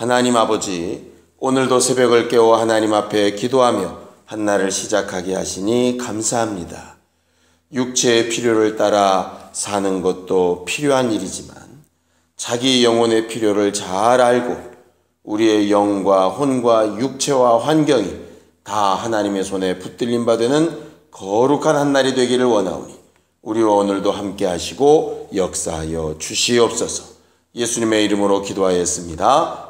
하나님 아버지, 오늘도 새벽을 깨워 하나님 앞에 기도하며 한날을 시작하게 하시니 감사합니다. 육체의 필요를 따라 사는 것도 필요한 일이지만 자기 영혼의 필요를 잘 알고 우리의 영과 혼과 육체와 환경이 다 하나님의 손에 붙들림 받는 거룩한 한 날이 되기를 원하오니 우리와 오늘도 함께 하시고 역사하여 주시옵소서. 예수님의 이름으로 기도하였습니다.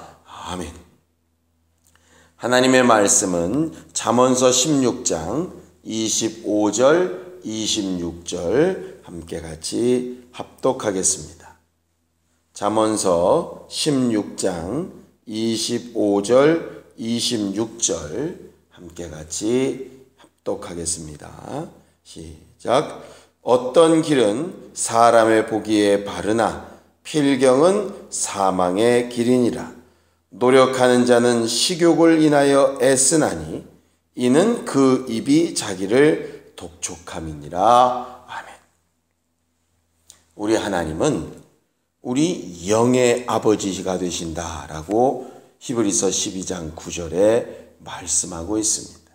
아멘. 하나님의 말씀은 잠언서 16장 25절 26절 함께 같이 합독하겠습니다. 잠언서 16장 25절 26절 함께 같이 합독하겠습니다. 시작. 어떤 길은 사람의 보기에 바르나 필경은 사망의 길이니라. 노력하는 자는 식욕을 인하여 애쓰나니 이는 그 입이 자기를 독촉함이니라. 아멘. 우리 하나님은 우리 영의 아버지가 되신다라고 히브리서 12장 9절에 말씀하고 있습니다.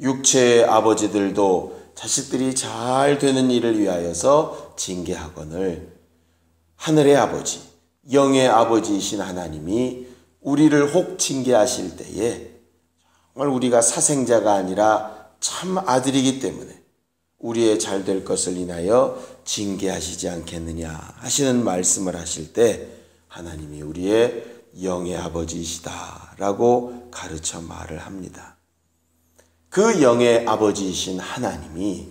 육체의 아버지들도 자식들이 잘 되는 일을 위하여서 징계하거늘 하늘의 아버지, 영의 아버지이신 하나님이 우리를 혹 징계하실 때에 정말 우리가 사생자가 아니라 참 아들이기 때문에 우리의 잘 될 것을 인하여 징계하시지 않겠느냐 하시는 말씀을 하실 때 하나님이 우리의 영의 아버지이시다라고 가르쳐 말을 합니다. 그 영의 아버지이신 하나님이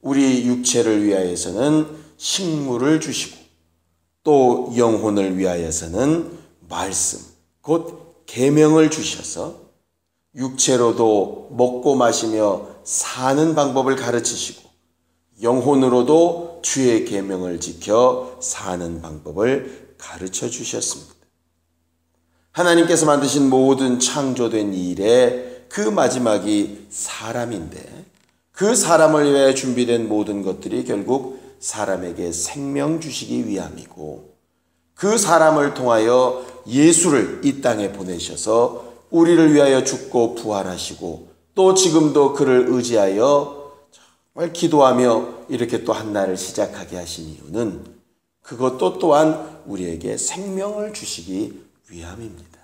우리 육체를 위하여서는 식물을 주시고 또 영혼을 위하여서는 말씀, 곧 계명을 주셔서 육체로도 먹고 마시며 사는 방법을 가르치시고 영혼으로도 주의 계명을 지켜 사는 방법을 가르쳐 주셨습니다. 하나님께서 만드신 모든 창조된 일에 그 마지막이 사람인데 그 사람을 위해 준비된 모든 것들이 결국 사람에게 생명 주시기 위함이고 그 사람을 통하여 예수를 이 땅에 보내셔서 우리를 위하여 죽고 부활하시고 또 지금도 그를 의지하여 정말 기도하며 이렇게 또 한날을 시작하게 하신 이유는 그것도 또한 우리에게 생명을 주시기 위함입니다.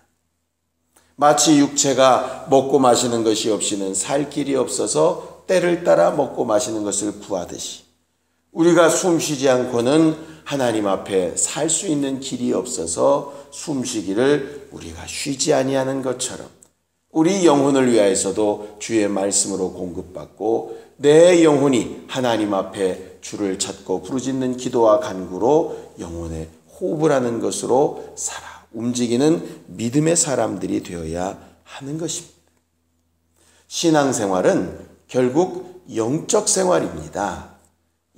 마치 육체가 먹고 마시는 것이 없이는 살 길이 없어서 때를 따라 먹고 마시는 것을 구하듯이 우리가 숨 쉬지 않고는 하나님 앞에 살 수 있는 길이 없어서 숨 쉬기를 우리가 쉬지 아니하는 것처럼 우리 영혼을 위하여서도 주의 말씀으로 공급받고 내 영혼이 하나님 앞에 주를 찾고 부르짖는 기도와 간구로 영혼의 호흡을 하는 것으로 살아 움직이는 믿음의 사람들이 되어야 하는 것입니다. 신앙생활은 결국 영적 생활입니다.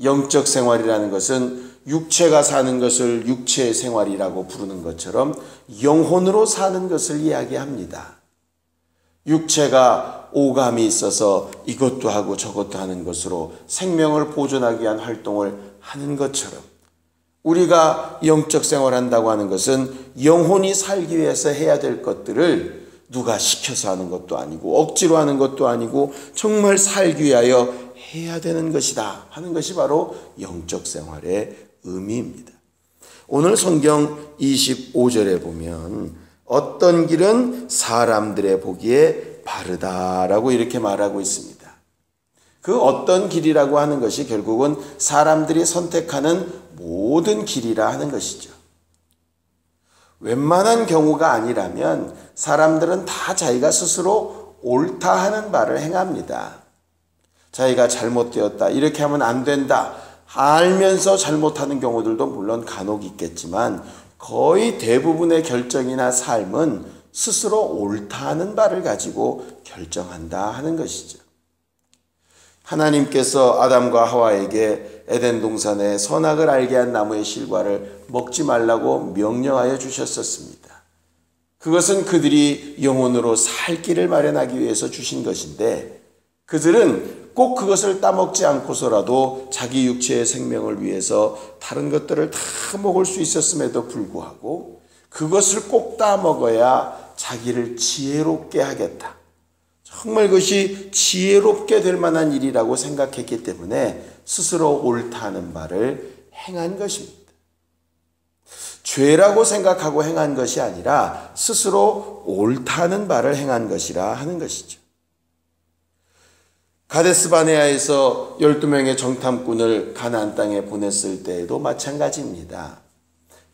영적 생활이라는 것은 육체가 사는 것을 육체의 생활이라고 부르는 것처럼 영혼으로 사는 것을 이야기합니다. 육체가 오감이 있어서 이것도 하고 저것도 하는 것으로 생명을 보존하기 위한 활동을 하는 것처럼 우리가 영적 생활한다고 하는 것은 영혼이 살기 위해서 해야 될 것들을 누가 시켜서 하는 것도 아니고 억지로 하는 것도 아니고 정말 살기 위하여 해야 되는 것이다 하는 것이 바로 영적 생활의 의미입니다. 오늘 성경 25절에 보면 어떤 길은 사람들의 보기에 바르다라고 이렇게 말하고 있습니다. 그 어떤 길이라고 하는 것이 결국은 사람들이 선택하는 모든 길이라 하는 것이죠. 웬만한 경우가 아니라면 사람들은 다 자기가 스스로 옳다 하는 말을 행합니다. 자기가 잘못되었다. 이렇게 하면 안 된다. 알면서 잘못하는 경우들도 물론 간혹 있겠지만 거의 대부분의 결정이나 삶은 스스로 옳다는 바를 가지고 결정한다 하는 것이죠. 하나님께서 아담과 하와에게 에덴 동산에 선악을 알게 한 나무의 실과를 먹지 말라고 명령하여 주셨었습니다. 그것은 그들이 영혼으로 살 길을 마련하기 위해서 주신 것인데 그들은 꼭 그것을 따먹지 않고서라도 자기 육체의 생명을 위해서 다른 것들을 다 먹을 수 있었음에도 불구하고 그것을 꼭 따먹어야 자기를 지혜롭게 하겠다. 정말 그것이 지혜롭게 될 만한 일이라고 생각했기 때문에 스스로 옳다는 바를 행한 것입니다. 죄라고 생각하고 행한 것이 아니라 스스로 옳다는 바를 행한 것이라 하는 것이죠. 가데스 바네아에서 12명의 정탐꾼을 가나안 땅에 보냈을 때에도 마찬가지입니다.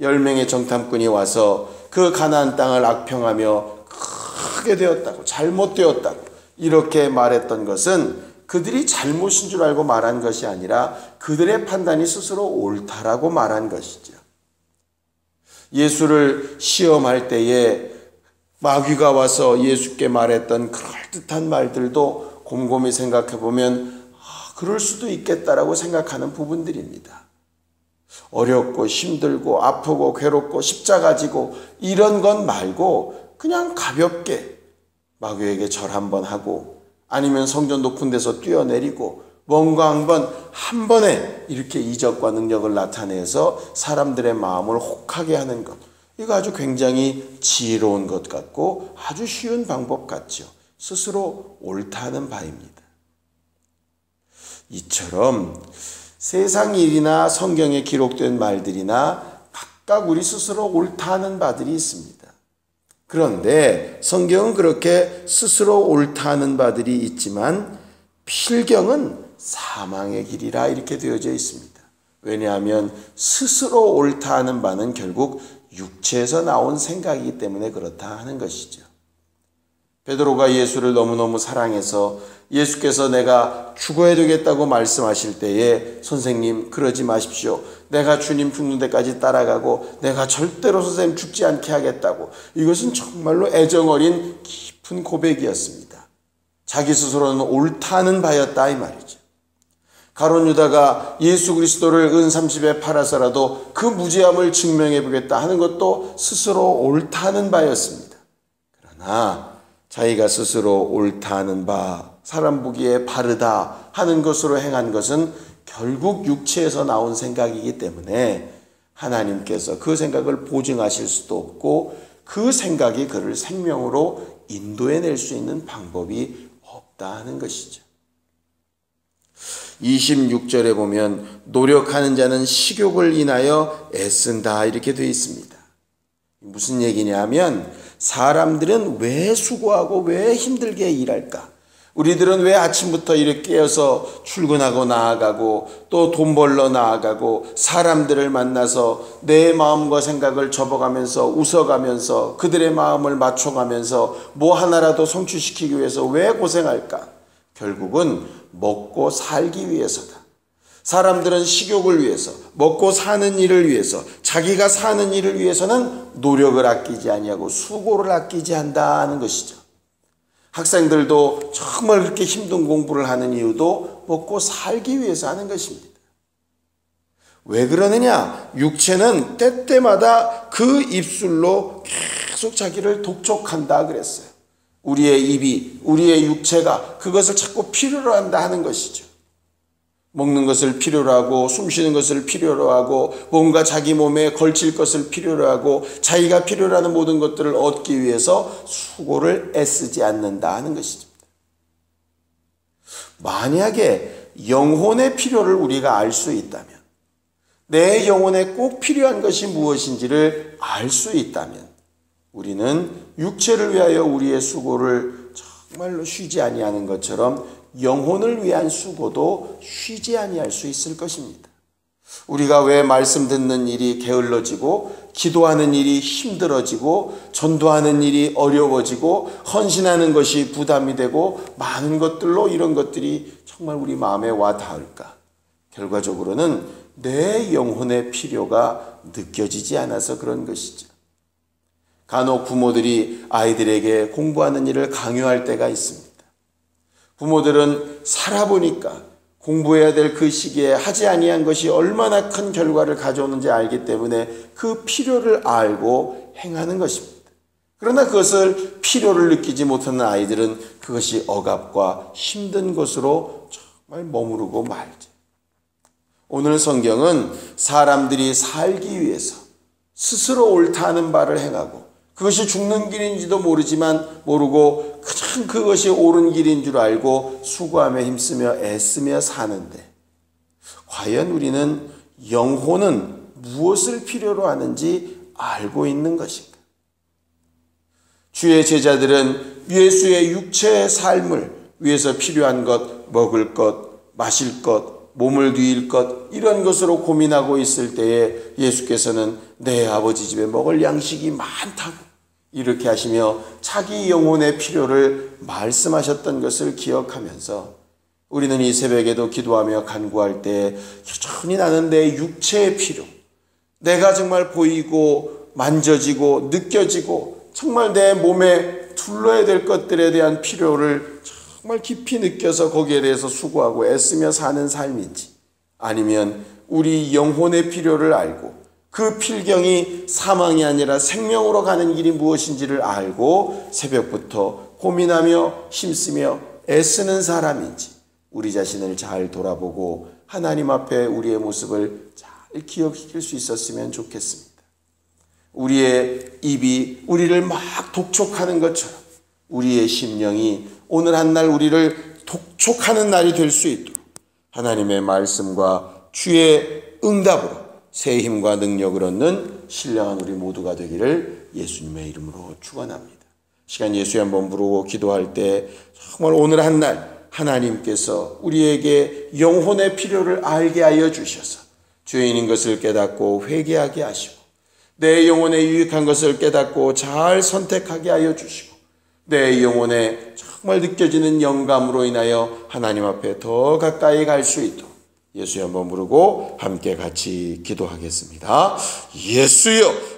10명의 정탐꾼이 와서 그 가나안 땅을 악평하며 크게 되었다고 잘못되었다고 이렇게 말했던 것은 그들이 잘못인 줄 알고 말한 것이 아니라 그들의 판단이 스스로 옳다라고 말한 것이죠. 예수를 시험할 때에 마귀가 와서 예수께 말했던 그럴듯한 말들도 곰곰이 생각해 보면 아, 그럴 수도 있겠다라고 생각하는 부분들입니다. 어렵고 힘들고 아프고 괴롭고 십자가 지고 이런 건 말고 그냥 가볍게 마귀에게 절 한번 하고 아니면 성전 높은 데서 뛰어내리고 뭔가 한번 한 번에 이렇게 이적과 능력을 나타내서 사람들의 마음을 혹하게 하는 것. 이거 아주 굉장히 지혜로운 것 같고 아주 쉬운 방법 같죠. 스스로 옳다는 바입니다. 이처럼 세상 일이나 성경에 기록된 말들이나 각각 우리 스스로 옳다는 바들이 있습니다. 그런데 성경은 그렇게 스스로 옳다는 바들이 있지만 필경은 사망의 길이라 이렇게 되어져 있습니다. 왜냐하면 스스로 옳다 하는 바는 결국 육체에서 나온 생각이기 때문에 그렇다 하는 것이죠. 베드로가 예수를 너무너무 사랑해서 예수께서 내가 죽어야 되겠다고 말씀하실 때에 선생님 그러지 마십시오. 내가 주님 죽는 데까지 따라가고 내가 절대로 선생님 죽지 않게 하겠다고 이것은 정말로 애정어린 깊은 고백이었습니다. 자기 스스로는 옳다는 바였다 이 말이죠. 가론 유다가 예수 그리스도를 은 30에 팔아서라도 그 무죄함을 증명해 보겠다 하는 것도 스스로 옳다는 바였습니다. 그러나 자기가 스스로 옳다는 바, 사람 보기에 바르다 하는 것으로 행한 것은 결국 육체에서 나온 생각이기 때문에 하나님께서 그 생각을 보증하실 수도 없고 그 생각이 그를 생명으로 인도해 낼 수 있는 방법이 없다 하는 것이죠. 26절에 보면 노력하는 자는 식욕을 인하여 애쓴다 이렇게 되어 있습니다. 무슨 얘기냐면 사람들은 왜 수고하고 왜 힘들게 일할까? 우리들은 왜 아침부터 이렇게 깨어서 출근하고 나아가고 또 돈 벌러 나아가고 사람들을 만나서 내 마음과 생각을 접어가면서 웃어가면서 그들의 마음을 맞춰가면서 뭐 하나라도 성취시키기 위해서 왜 고생할까? 결국은 먹고 살기 위해서다. 사람들은 식욕을 위해서, 먹고 사는 일을 위해서, 자기가 사는 일을 위해서는 노력을 아끼지 아니하고 수고를 아끼지 한다는 것이죠. 학생들도 정말 그렇게 힘든 공부를 하는 이유도 먹고 살기 위해서 하는 것입니다. 왜 그러느냐? 육체는 때때마다 그 입술로 계속 자기를 독촉한다 그랬어요. 우리의 입이, 우리의 육체가 그것을 자꾸 필요로 한다 하는 것이죠. 먹는 것을 필요로 하고 숨 쉬는 것을 필요로 하고 뭔가 자기 몸에 걸칠 것을 필요로 하고 자기가 필요로 하는 모든 것들을 얻기 위해서 수고를 애쓰지 않는다 하는 것이죠. 만약에 영혼의 필요를 우리가 알 수 있다면 내 영혼에 꼭 필요한 것이 무엇인지를 알 수 있다면 우리는 육체를 위하여 우리의 수고를 정말로 쉬지 아니하는 것처럼 영혼을 위한 수고도 쉬지 아니할 수 있을 것입니다. 우리가 왜 말씀 듣는 일이 게을러지고 기도하는 일이 힘들어지고 전도하는 일이 어려워지고 헌신하는 것이 부담이 되고 많은 것들로 이런 것들이 정말 우리 마음에 와 닿을까? 결과적으로는 내 영혼의 필요가 느껴지지 않아서 그런 것이죠. 간혹 부모들이 아이들에게 공부하는 일을 강요할 때가 있습니다. 부모들은 살아보니까 공부해야 될 그 시기에 하지 아니한 것이 얼마나 큰 결과를 가져오는지 알기 때문에 그 필요를 알고 행하는 것입니다. 그러나 그것을 필요를 느끼지 못하는 아이들은 그것이 억압과 힘든 것으로 정말 머무르고 말죠. 오늘 성경은 사람들이 살기 위해서 스스로 옳다는 바를 행하고 그것이 죽는 길인지도 모르지만 모르고 그냥 그것이 옳은 길인 줄 알고 수고하며 힘쓰며 애쓰며 사는데 과연 우리는 영혼은 무엇을 필요로 하는지 알고 있는 것인가? 주의 제자들은 예수의 육체의 삶을 위해서 필요한 것, 먹을 것, 마실 것, 몸을 누일 것, 이런 것으로 고민하고 있을 때에 예수께서는 내 아버지 집에 먹을 양식이 많다고 이렇게 하시며 자기 영혼의 필요를 말씀하셨던 것을 기억하면서 우리는 이 새벽에도 기도하며 간구할 때 여전히 나는 내 육체의 필요, 내가 정말 보이고 만져지고 느껴지고 정말 내 몸에 둘러야 될 것들에 대한 필요를 정말 깊이 느껴서 거기에 대해서 수고하고 애쓰며 사는 삶인지 아니면 우리 영혼의 필요를 알고 그 필경이 사망이 아니라 생명으로 가는 길이 무엇인지를 알고 새벽부터 고민하며 힘쓰며 애쓰는 사람인지 우리 자신을 잘 돌아보고 하나님 앞에 우리의 모습을 잘 기억시킬 수 있었으면 좋겠습니다. 우리의 입이 우리를 막 독촉하는 것처럼 우리의 심령이 오늘 한 날 우리를 독촉하는 날이 될 수 있도록 하나님의 말씀과 주의 응답으로 새 힘과 능력을 얻는 신령한 우리 모두가 되기를 예수님의 이름으로 축원합니다. 시간 예수의 한번 부르고 기도할 때 정말 오늘 한 날 하나님께서 우리에게 영혼의 필요를 알게 하여 주셔서 죄인인 것을 깨닫고 회개하게 하시고 내 영혼에 유익한 것을 깨닫고 잘 선택하게 하여 주시고 내 영혼에 정말 느껴지는 영감으로 인하여 하나님 앞에 더 가까이 갈 수 있도록 예수의 한번 부르고 함께 같이 기도하겠습니다. 예수여